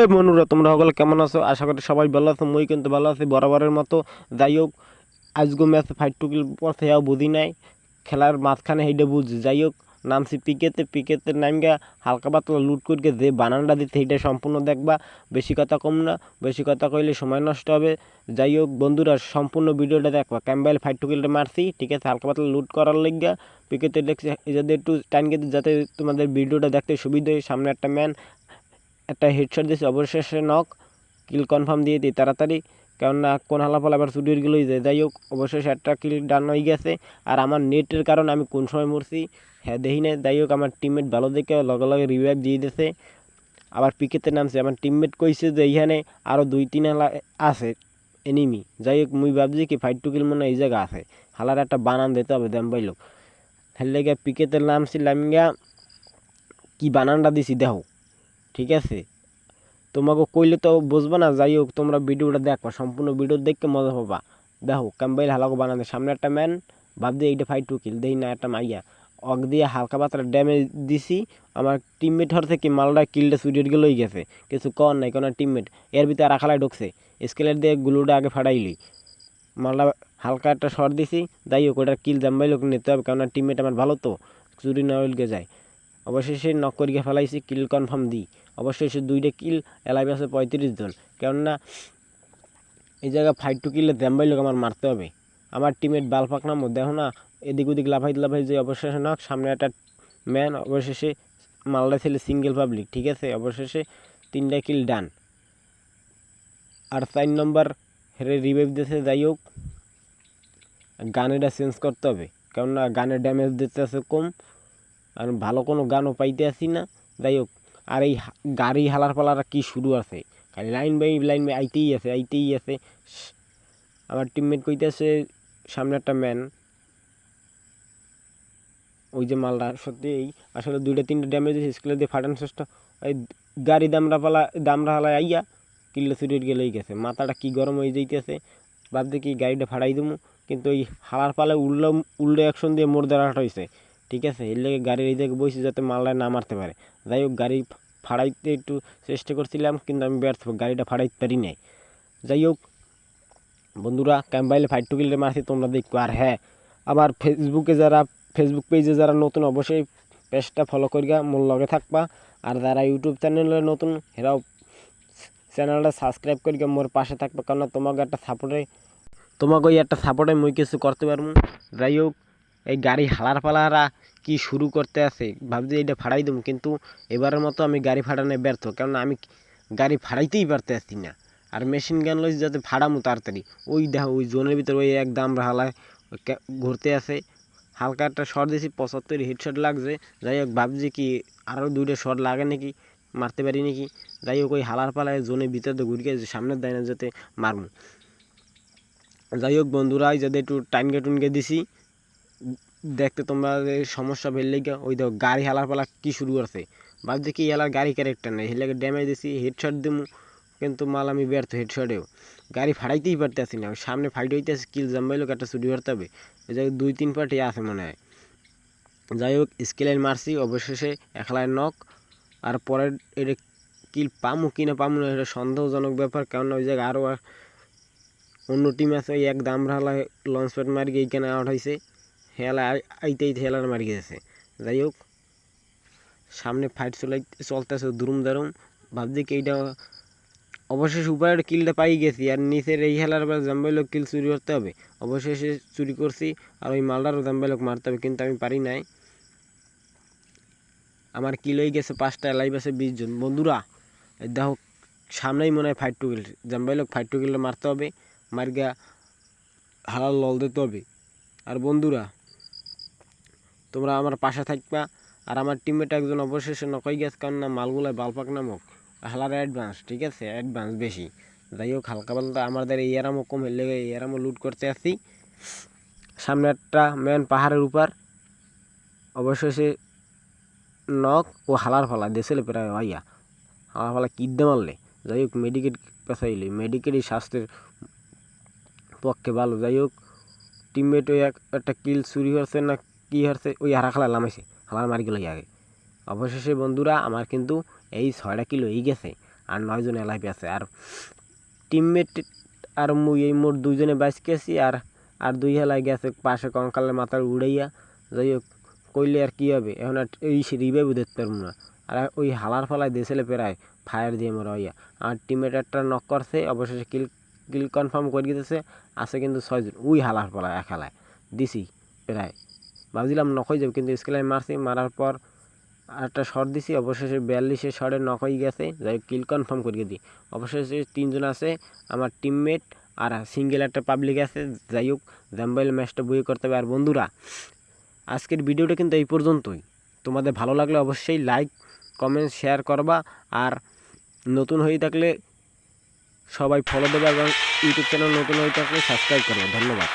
এই বন্ধুরা, তোমরা সকলে কেমন আছো? আশা করি সবাই ভালো আছো, মুই কিন্তু ভালো আছি। বরাবরের মতো। যাই হোক আজগো ম্যাচ ফাইট টুকিল পর থেকেও বুঝি নাই। খেলার মাঝখানে সেইটা বুঝছি যাই হোক নামছি পিকেতে। পিকেতে নামগা হালকা পাতলা লুট করিকে যে বানানটা দিতে সেইটা সম্পূর্ণ দেখবা। বেশি কথা কম না। বেশি কথা কইলে সময় নষ্ট হবে। যাই হোক বন্ধুরা, সম্পূর্ণ ভিডিওটা দেখবা। ক্যাম্বেল ফাইট টুকিলটা মারছি, ঠিক আছে? হালকা পাতলা লুট করার লাগিয়া পিকেতে দেখছি যাতে একটু টাইম কেটে যাতে তোমাদের ভিডিওটা দেখতে সুবিধা হয়। সামনে একটা ম্যান একটা হেডশট দিয়েছে অবশেষে নক কিল কনফার্ম দিয়ে দিই তাড়াতাড়ি। কেননা কোন হালাফল আবার চুরির গেলেই যায় যাই হোক, অবশেষে একটা কিল ডান হয়ে গেছে। আর আমার নেটের কারণে আমি কোন সময় মরছি হ্যাঁ দেখি না যাই হোক, আমার টিমমেট ভালো দেখে লগে লগে রিভাইভ দিয়ে দিয়েছে আবার পিকেতে নামছে। আমার টিমমেট কইছে যে, এইখানে আরও দুই তিন হালা আছে এনিমি যাই হোক, মুই ভাবছি কি ফাইট টু কিল মনে এই জায়গা আছে। হালার একটা বানান দিতে হবে দেম পাইল। হেলে গিয়ে পিকেতে নামছি লামিয়া কি বানানটা দিছি, দেখো। ঠিক আছে? তোমাকে কইলে তো বুঝবা না যাই হোক তোমরা ভিডিওটা দেখবা সম্পূর্ণ ভিডিও দেখতে মজা পাবা। দেখো ক্যাম্বাইল হালাকো বানাতে, সামনে একটা ম্যান ভাবছি এইটা ফাইট টু দেই না, একটা মাইয়া। অগ দিয়ে হালকা পাতলা ড্যামেজ দিছি, আমার টিমমেট হর থেকে মালটা কিলটা সুইডের গেলেই গেছে। কিছু কর নাই কোনো টিমমেট এর ভিতরে রাখালায় ঢুকছে। স্কেলের দিয়ে গুলোটা আগে ফাটাইলি। মালটা হালকা একটা শট দিছি যাই হোক ওটার কিল জাম্বাই লোক নিতে হবে, কেননা টিমমেট আমার ভালো তো, চুরি না হইলকে যায়। অবশেষে নক করিয়ে ফেলাইছি কিল কনফার্ম দিই অবশ্যই সে দুইটা কিল এলাইভ আছে পঁয়ত্রিশ জন। কেননা, এই জায়গায় ফাইট টু কিলে দ্যাম্বাই লোক আমার মারতে হবে। আমার টিমের বালপাক নামো দেখো না, এদিক ওদিক লাফাই লাফাই যে অবশেষে নক সামনে একটা ম্যান অবশেষে মালদা ছেলে সিঙ্গেল পাবলিক ঠিক আছে? অবশেষে তিনটা কিল ডান আর চার নম্বর হেরে রিভাইভ দিতে যাই হোক গানেরটা চেঞ্জ করতে হবে। কেননা, গানের ড্যামেজ দিতে আছে কম আর ভালো কোনো গানও পাইতে আসি না। যাই হোক আর এই গাড়ি হালার পালার কি শুরু আছে। খালি লাইন বাই লাইন বাই আইতেই আছে আইতেই আছে। আমার টিমমেট কইতেছে, সামনে একটা ম্যান ওই যে মালটা, সত্যি এই আসলে দুইটা তিনটা ড্যামেজ স্কুলে দিয়ে ফাটানো চেষ্টা। এই গাড়ি দামরা পালা দামরা হালায় আইয়া কিল্লে চুরির গেলেই গেছে। মাথাটা কি গরম হয়ে যাইতেছে ভাবতে কি গাড়িটা ফাড়াই দেবো কিন্তু ওই হালার পালে উল্লো, উল্টো অ্যাকশন দিয়ে মোড় দেওয়াটা হয়েছে ঠিক আছে? এর লেগে গাড়ির এই জায়গায় বসে যাতে মালটা না মারতে পারে। যাই হোক, গাড়ি ফাড়াইতে একটু চেষ্টা করছিলাম, কিন্তু আমি ব্যর্থ, গাড়িটা ফাড়াইতে পারি নাই। যাই হোক, বন্ধুরা ক্যাম্বাইলে ফাইট টু কিলতে মারছি, তোমরা দেখো। আর হ্যাঁ আবার ফেসবুকে যারা ফেসবুক পেজে যারা নতুন, অবশ্যই পেজটা ফলো করিয়া মোর লগে থাকবা। আর যারা ইউটিউব চ্যানেলে নতুন এরাও চ্যানেলটা সাবস্ক্রাইব করিয়া মোর পাশে থাকবে কারণ তোমাকে একটা সাপোর্টে তোমাকে ওই একটা সাপোর্টে মুই কিছু করতে পারব। যাই হোক এই গাড়ি হালার পালারা কি শুরু করতে আছে? ভাবছি এটা ফাড়াই দেবো কিন্তু এবারের মতো আমি গাড়ি ফাড়ানো ব্যর্থ কারণ আমি গাড়ি ফাড়াইতেই পারতে আসছি না। আর মেশিন গান লইছি যাতে ফাড়ামো তাড়াতাড়ি। ওই দেখো, ওই জোনের ভিতরে ওই এক দাম হালায় ঘুরতে আছে হালকা একটা শট দিয়েছি পঁচাত্তর হেডশট লাগছে। যাই হোক, ভাবছি কি আরও দুইটা শট লাগে নাকি, মারতে পারি নাকি? যাই হোক, ওই হালার পালায় জোনের ভিতরে তো ঘুরে গেছে সামনের দেয় যাতে মারমু। যাই হোক, বন্ধুরা যাতে একটু টাইমকে টুনকে দিছি। দেখতে তোমরা সমস্যা গিয়ে ওই দেখো, গাড়ি হালার পালা কি শুরু করছে? ভাবছি কি, এলার গাড়ি ক্যারেক্টার নেই, হেলাকে ড্যামেজ দিছি হেডশট দিমু, কিন্তু মাল আমি ব্যর্থ হেডশটেও গাড়ি ফাড়াইতেই পারতেছি না, সামনে ফাইট হইতেছে কিল জাম্বাইলোক একটা চুরি করতে হবে। ওই দুই তিন পার্টি আছে মনে হয়। যাই হোক স্কেলের মারছি, অবশেষে একলায় নক আর পরের এটা কিল পামু কি না পামু না, এটা সন্দেহজনক ব্যাপার কারণ ওই জায়গায় আরও অন্য টিম আছে, ওই এক দাম দামরালা লঞ্চ প্যাড মারি, এইখানে আউট হয়েছে হেলা আইতেই হেলার মারি গেছে। যাই হোক, সামনে ফাইট চলাই চলতেছে দুরুম দারুম। ভাবছি কি এইটা অবশেষে উপরের কিলটা পাই গেছি, আর নিচের এই হেলার পর জাম্বাইলোক কিল চুরি করতে হবে। অবশেষে চুরি করছি, আর ওই মালটারও জাম্বাইলোক মারতে হবে, কিন্তু আমি পারি নাই। আমার কিল হয়ে গেছে পাঁচটা লাইভ আছে বিশ জন। বন্ধুরা দেখো, সামনেই মনে হয় ফাইট টু কিল জাম্বাইলোক ফাইট টু কিলটা মারতে হবে মার্গা হালাল লল দিতে হবে। আর বন্ধুরা তোমরা আমার পাশে থাকবা। আর আমার টিমমেট একজন অবশেষে নকই গেছে, কারণ না মালগুলায় বালপাক নামক হালার অ্যাডভান্স ঠিক আছে? অ্যাডভান্স বেশি। যাই হোক, হালকা পালটা আমাদের এই এরামও কম লেগে এই লুট করতে আসি। সামনে একটা মেন পাহাড়ের উপর অবশেষে নখ ও হালার ফালা দেশেলে প্রায় ভাইয়া। হালার ফালা কিদ্দে মারলে? যাই হোক মেডিকেট পেছাইলে মেডিকেটই স্বাস্থ্যের পক্ষে ভালো। যাই হোক টিমমেটও এক একটা কিল চুরি হচ্ছে না কি হচ্ছে? ওই হারা খেলা লামাইছে হালার মারি গেল আগে। অবশেষে বন্ধুরা, আমার কিন্তু এই ছয়টা কিলো এই গেছে আর নয়জন এলাইপি আছে। আর টিমমেট আর মুই, এই মোট দুইজনে বাইসকে আছি আর আর দুই হেলায় গেছে পাশে কঙ্কালের মাথার উড়াইয়া। যাই হোক, কইলে আর কী হবে? এখন আর এই রিভাইভ দিতে পারব না। আর ওই হালার ফালায় দেশেলে প্রায় ফায়ার দিয়ে মরা হইয়া। আর টিমমেট একটা নক করছে, অবশেষে কিল কিল কনফার্ম করে দিতেছে। আছে কিন্তু ছয়জন। ওই হালার ফালায়, এক হালায়। দিছি, প্রায়। ভাবছিলাম হয়ে যাবে, কিন্তু স্কেলায় মারছি, মারার পর একটা শট দিছি, অবশেষে বিয়াল্লিশে শটে হয়ে গেছে। যাই কিল কনফার্ম করিয়ে দিই। অবশেষে তিনজন আছে, আমার টিমমেট আর সিঙ্গেল একটা পাবলিক আছে। যাই হোক জাম্বাইল ম্যাচটা বই করতে হবে। আর বন্ধুরা, আজকের ভিডিওটা কিন্তু এই পর্যন্তই। তোমাদের ভালো লাগলে অবশ্যই লাইক কমেন্ট শেয়ার করবা। আর নতুন হয়ে থাকলে সবাই ফলো দেবে এবং ইউটিউব চ্যানেল নতুন হয়ে থাকলে সাবস্ক্রাইব করবে। ধন্যবাদ।